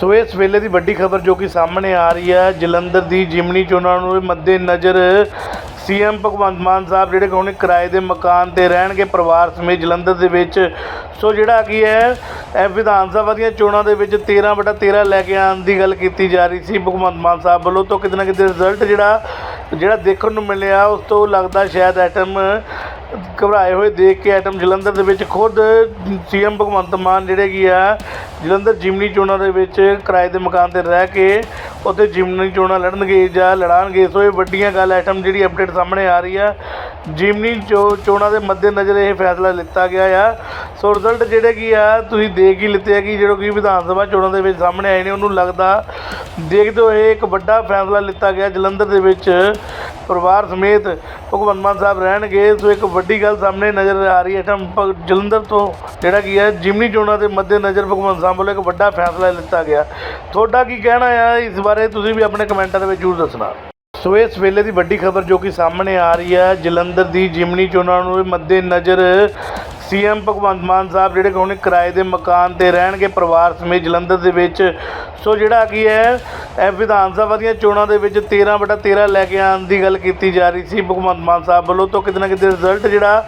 ਸੋ ਇਸ ਵੇਲੇ ਦੀ ਵੱਡੀ ਖਬਰ ਜੋ ਕਿ ਸਾਹਮਣੇ ਆ ਰਹੀ ਹੈ, ਜਲੰਧਰ ਦੀ ਜਿਮਨੀ ਚੋਣਾਂ ਨੂੰ ਮੱਦੇ ਨਜ਼ਰ ਸੀਐਮ ਭਗਵੰਤ ਮਾਨ ਸਾਹਿਬ ਜਿਹੜੇ ਕਿ ਕਿਰਾਏ ਦੇ ਮਕਾਨ ਤੇ ਰਹਿਣਗੇ ਪਰਿਵਾਰ ਸਮੇਤ ਜਲੰਧਰ ਦੇ ਵਿੱਚ। ਸੋ ਜਿਹੜਾ ਕੀ ਹੈ, ਇਹ ਵਿਧਾਨ ਸਭਾ ਦੀਆਂ ਚੋਣਾਂ ਦੇ ਵਿੱਚ 13 ਬਟਾ 13 ਲੈ ਕੇ ਆਉਣ ਦੀ ਗੱਲ ਕੀਤੀ ਜਾ ਰਹੀ ਸੀ ਭਗਵੰਤ ਮਾਨ ਸਾਹਿਬ ਵੱਲੋਂ ਤੋਂ ਕਿਤੇ ਨਾ ਕਿਤੇ ਰਿਜ਼ਲਟ ਜਿਹੜਾ ਜਿਹੜਾ ਦੇਖਣ ਨੂੰ ਮਿਲਿਆ, ਉਸ ਤੋਂ ਲੱਗਦਾ ਸ਼ਾਇਦ ਐਟਮ ਘਬਰਾਏ ਹੋਏ ਦੇਖ ਕੇ ਐਟਮ ਜਲੰਧਰ ਦੇ ਵਿੱਚ ਖੁਦ ਸੀਐਮ ਭਗਵੰਤ ਮਾਨ ਜਿਹੜੇ ਕੀ ਆ, ਜਲੰਧਰ ਜਿਮਨੀ ਚੋਣਾਂ ਦੇ ਵਿੱਚ ਕਿਰਾਏ ਦੇ ਮਕਾਨ ਤੇ ਰਹਿ ਕੇ ਉੱਥੇ ਜਿਮਨੀ ਚੋਣਾਂ ਲੜਨਗੇ ਜਾਂ ਲੜਾਣਗੇ ਸੋ ਇਹ ਵੱਡੀਆਂ ਗੱਲ ਆਈਟਮ ਜਿਹੜੀ ਅਪਡੇਟ ਸਾਹਮਣੇ ਆ ਰਹੀ ਆ। ਜਿਮਨੀ ਚੋ, ਚੋਣਾਂ ਦੇ ਮੱਦੇ ਨਜ਼ਰ ਇਹ ਫੈਸਲਾ ਲਿੱਤਾ ਗਿਆ ਆ। ਸੋ ਰਿਜ਼ਲਟ ਜਿਹੜੇ ਕੀ ਆ, ਤੁਸੀਂ ਦੇਖ ਹੀ ਲਿੱਤੇ ਆ ਕਿ ਜਿਹੜਾ ਕਿ ਵਿਧਾਨ ਸਭਾ ਚੋਣਾਂ ਦੇ ਵਿੱਚ ਸਾਹਮਣੇ ਆਏ ਨੇ, ਉਹਨੂੰ ਲੱਗਦਾ ਦੇਖਦੇ ਹੋਏ ਇੱਕ ਵੱਡਾ ਫੈਸਲਾ ਲਿੱਤਾ ਗਿਆ ਜਲੰਧਰ ਦੇ ਵਿੱਚ। ਪਰਿਵਾਰ ਸਮੇਤ ਭਗਵੰਤ ਮਾਨ ਸਾਹਿਬ ਰਹਿਣਗੇ, ਸੋ ਇੱਕ ਵੱਡੀ ਗੱਲ ਸਾਹਮਣੇ ਨਜ਼ਰ ਆ ਰਹੀ ਹੈ ਤਾਂ ਜਲੰਧਰ ਤੋਂ ਜਿਹੜਾ ਕੀ ਹੈ ਜਿਮਨੀ ਚੋਣਾਂ ਦੇ ਮੱਦੇ ਨਜ਼ਰ ਭਗਵੰਤ ਸਾਹਿਬ ਵੱਲੋਂ ਇੱਕ ਵੱਡਾ ਫੈਸਲਾ ਲਿੱਤਾ ਗਿਆ। ਤੁਹਾਡਾ ਕੀ ਕਹਿਣਾ ਆ ਇਸ ਬਾਰੇ ਤੁਸੀਂ ਵੀ ਆਪਣੇ ਕਮੈਂਟਾਂ ਦੇ ਵਿੱਚ ਜ਼ਰੂਰ ਦੱਸਣਾ। ਸੋ ਇਸ ਵੇਲੇ ਦੀ ਵੱਡੀ ਖਬਰ ਜੋ ਕਿ ਸਾਹਮਣੇ ਆ ਰਹੀ ਹੈ, ਜਲੰਧਰ ਦੀ ਜਿਮਨੀ ਚੋਣਾਂ ਨੂੰ ਮੱਦੇ ਨਜ਼ਰ ਸੀਐਮ ਭਗਵੰਤ ਮਾਨ ਸਾਹਿਬ ਜਿਹੜੇ ਕਿ ਹੁਣ ਕਿਰਾਏ ਦੇ ਮਕਾਨ ਤੇ ਰਹਿਣਗੇ ਪਰਿਵਾਰ ਸਮੇਤ ਜਲੰਧਰ ਦੇ ਵਿੱਚ। ਸੋ ਜਿਹੜਾ ਕੀ ਹੈ, ਇਹ ਵਿਧਾਨ ਸਭਾ ਦੀਆਂ ਚੋਣਾਂ ਦੇ ਵਿੱਚ 13 ਬਟਾ 13 ਲੈ ਕੇ ਆਉਣ ਦੀ ਗੱਲ ਕੀਤੀ ਜਾ ਰਹੀ ਸੀ ਭਗਵੰਤ ਮਾਨ ਸਾਹਿਬ ਵੱਲੋਂ। ਤੋਂ ਕਿਤੇ ਨਾ ਕਿਤੇ ਰਿਜ਼ਲਟ ਜਿਹੜਾ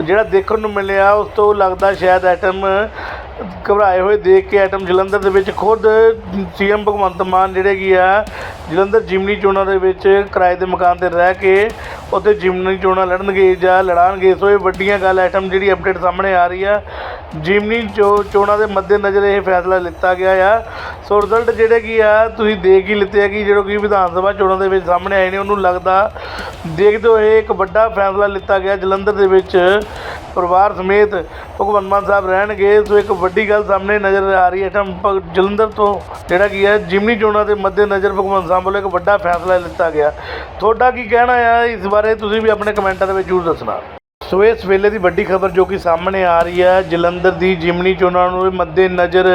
ਜਿਹੜਾ ਦੇਖਣ ਨੂੰ ਮਿਲਿਆ, ਉਸ ਤੋਂ ਲੱਗਦਾ ਸ਼ਾਇਦ ਆਈਟਮ ਘਬਰਾਏ ਹੋਏ ਦੇਖ ਕੇ ਐਟਮ ਜਲੰਧਰ ਦੇ ਵਿੱਚ ਖੁਦ ਸੀਐਮ ਭਗਵੰਤ ਮਾਨ ਜਿਹੜੇ ਕੀ ਆ, ਜਲੰਧਰ ਜਿਮਨੀ ਚੋਣਾਂ ਦੇ ਵਿੱਚ ਕਿਰਾਏ ਦੇ ਮਕਾਨ ਤੇ ਰਹਿ ਕੇ ਉੱਥੇ ਜਿਮਨੀ ਚੋਣਾਂ ਲੜਨਗੇ ਜਾਂ ਲੜਾਣਗੇ ਸੋ ਇਹ ਵੱਡੀਆਂ ਗੱਲ ਐਟਮ ਜਿਹੜੀ ਅਪਡੇਟ ਸਾਹਮਣੇ ਆ ਰਹੀ ਆ। ਜਿਮਨੀ ਚੋ ਚੋਣਾਂ ਦੇ ਮੱਦੇ ਨਜ਼ਰ ਇਹ ਫੈਸਲਾ ਲਿੱਤਾ ਗਿਆ ਆ। ਸੋ ਰਿਜ਼ਲਟ ਜਿਹੜੇ ਕੀ ਆ, ਤੁਸੀਂ ਦੇਖ ਹੀ ਲਿੱਤੇ ਆ ਕਿ ਜਿਹੜਾ ਕਿ ਵਿਧਾਨ ਸਭਾ ਚੋਣਾਂ ਦੇ ਵਿੱਚ ਸਾਹਮਣੇ ਆਏ ਨੇ, ਉਹਨੂੰ ਲੱਗਦਾ ਦੇਖਦੇ ਹੋਏ ਇੱਕ ਵੱਡਾ ਫੈਸਲਾ ਲਿੱਤਾ ਗਿਆ ਜਲੰਧਰ ਦੇ ਵਿੱਚ। ਪਰਿਵਾਰ ਸਮੇਤ ਭਗਵੰਤ ਮਾਨ ਸਾਹਿਬ ਰਹਿਣਗੇ। ਸੋ ਇੱਕ ਵੱਡੀ ਗੱਲ ਸਾਹਮਣੇ ਨਜ਼ਰ ਆ ਰਹੀ ਹੈ। ਤਾਂ ਜਲੰਧਰ ਤੋਂ ਜਿਹੜਾ ਕੀ ਹੈ, ਜਿਮਨੀ ਚੋਣਾਂ ਦੇ ਮੱਦੇ ਨਜ਼ਰ ਭਗਵੰਤ ਸਾਹਿਬ ਵੱਲੋਂ ਇੱਕ ਵੱਡਾ ਫੈਸਲਾ ਲਿੱਤਾ ਗਿਆ। ਤੁਹਾਡਾ ਕੀ ਕਹਿਣਾ ਆ ਇਸ ਬਾਰੇ? ਤੁਸੀਂ ਵੀ ਆਪਣੇ ਕਮੈਂਟਾਂ ਦੇ ਵਿੱਚ ਜ਼ਰੂਰ ਦੱਸਣਾ। ਸੋ ਇਸ ਵੇਲੇ ਦੀ ਵੱਡੀ ਖਬਰ ਜੋ ਕਿ ਸਾਹਮਣੇ ਆ ਰਹੀ ਹੈ, ਜਲੰਧਰ ਦੀ ਜਿਮਨੀ ਚੋਣਾਂ ਨੂੰ ਮੱਦੇ ਨਜ਼ਰ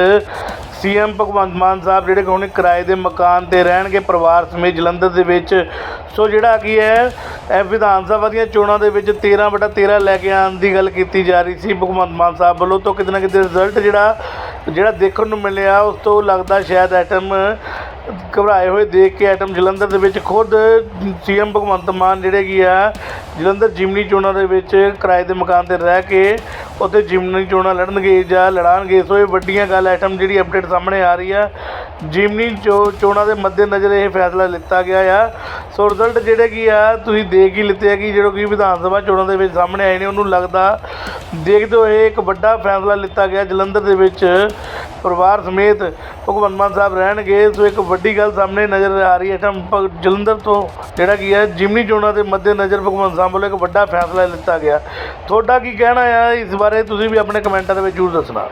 ਸੀਐਮ ਭਗਵੰਤ ਮਾਨ ਸਾਹਿਬ ਜਿਹੜੇ ਕਿ ਹੁਣ ਕਿਰਾਏ ਦੇ ਮਕਾਨ ਤੇ ਰਹਿਣਗੇ ਪਰਿਵਾਰ ਸਮੇਤ ਜਲੰਧਰ ਦੇ ਵਿੱਚ। ਸੋ ਜਿਹੜਾ ਕੀ ਹੈ, ਇਹ ਵਿਧਾਨ ਸਭਾ ਦੀਆਂ ਚੋਣਾਂ ਦੇ ਵਿੱਚ 13 ਬਟਾ 13 ਲੈ ਕੇ ਆਉਣ ਦੀ ਗੱਲ ਕੀਤੀ ਜਾ ਰਹੀ ਸੀ ਭਗਵੰਤ ਮਾਨ ਸਾਹਿਬ ਵੱਲੋਂ। ਤੋਂ ਕਿਤੇ ਨਾ ਕਿਤੇ ਰਿਜ਼ਲਟ ਜਿਹੜਾ ਜਿਹੜਾ ਦੇਖਣ ਨੂੰ ਮਿਲਿਆ, ਉਸ ਤੋਂ ਲੱਗਦਾ ਸ਼ਾਇਦ ਐਟਮ ਘਬਰਾਏ ਹੋਏ ਦੇਖ ਕੇ ਐਟਮ ਜਲੰਧਰ ਦੇ ਵਿੱਚ ਖੁਦ ਸੀਐਮ ਭਗਵੰਤ ਮਾਨ ਜਿਹੜੇ ਕੀ ਆ, ਜਲੰਧਰ ਜਿਮਨੀ ਚੋਣਾਂ ਦੇ ਵਿੱਚ ਕਿਰਾਏ ਦੇ ਮਕਾਨ ਤੇ ਰਹਿ ਕੇ ਉੱਥੇ ਜਿਮਨੀ ਚੋਣਾਂ ਲੜਨਗੇ ਜਾਂ ਲੜਾਣਗੇ ਸੋ ਇਹ ਵੱਡੀਆਂ ਗੱਲ ਐਟਮ ਜਿਹੜੀ ਅਪਡੇਟ ਸਾਹਮਣੇ ਆ ਰਹੀ ਆ। ਜਿਮਨੀ ਚੋ, ਚੋਣਾਂ ਦੇ ਮੱਦੇ ਨਜ਼ਰ ਇਹ ਫੈਸਲਾ ਲਿੱਤਾ ਗਿਆ ਆ। ਸੋ ਰਿਜ਼ਲਟ ਜਿਹੜੇ ਕੀ ਆ, ਤੁਸੀਂ ਦੇਖ ਹੀ ਲਿੱਤੇ ਆ ਕਿ ਜਿਹੜਾ ਕਿ ਵਿਧਾਨ ਸਭਾ ਚੋਣਾਂ ਦੇ ਵਿੱਚ ਸਾਹਮਣੇ ਆਏ ਨੇ, ਉਹਨੂੰ ਲੱਗਦਾ ਦੇਖਦੇ ਹੋਏ ਇੱਕ ਵੱਡਾ ਫੈਸਲਾ ਲਿੱਤਾ ਗਿਆ ਜਲੰਧਰ ਦੇ ਵਿੱਚ। ਪਰਿਵਾਰ ਸਮੇਤ ਭਗਵੰਤ ਮਾਨ ਸਾਹਿਬ ਰਹਿਣਗੇ, ਸੋ ਇੱਕ ਵੱਡੀ ਗੱਲ ਸਾਹਮਣੇ ਨਜ਼ਰ ਆ ਰਹੀ ਹੈ। ਤਾਂ ਜਲੰਧਰ ਤੋਂ ਜਿਹੜਾ ਕੀ ਹੈ, ਜਿਮਨੀ ਚੋਣਾਂ ਦੇ ਮੱਦੇ ਨਜ਼ਰ ਭਗਵੰਤ ਸਾਹਿਬ ਵੱਲੋਂ ਇੱਕ ਵੱਡਾ ਫੈਸਲਾ ਲਿੱਤਾ ਗਿਆ। ਤੁਹਾਡਾ ਕੀ ਕਹਿਣਾ ਆ? ਇਸ ਬਾਰੇ ਤੁਸੀਂ ਵੀ ਆਪਣੇ ਕਮੈਂਟਾਂ ਦੇ ਵਿੱਚ ਜ਼ਰੂਰ ਦੱਸਣਾ।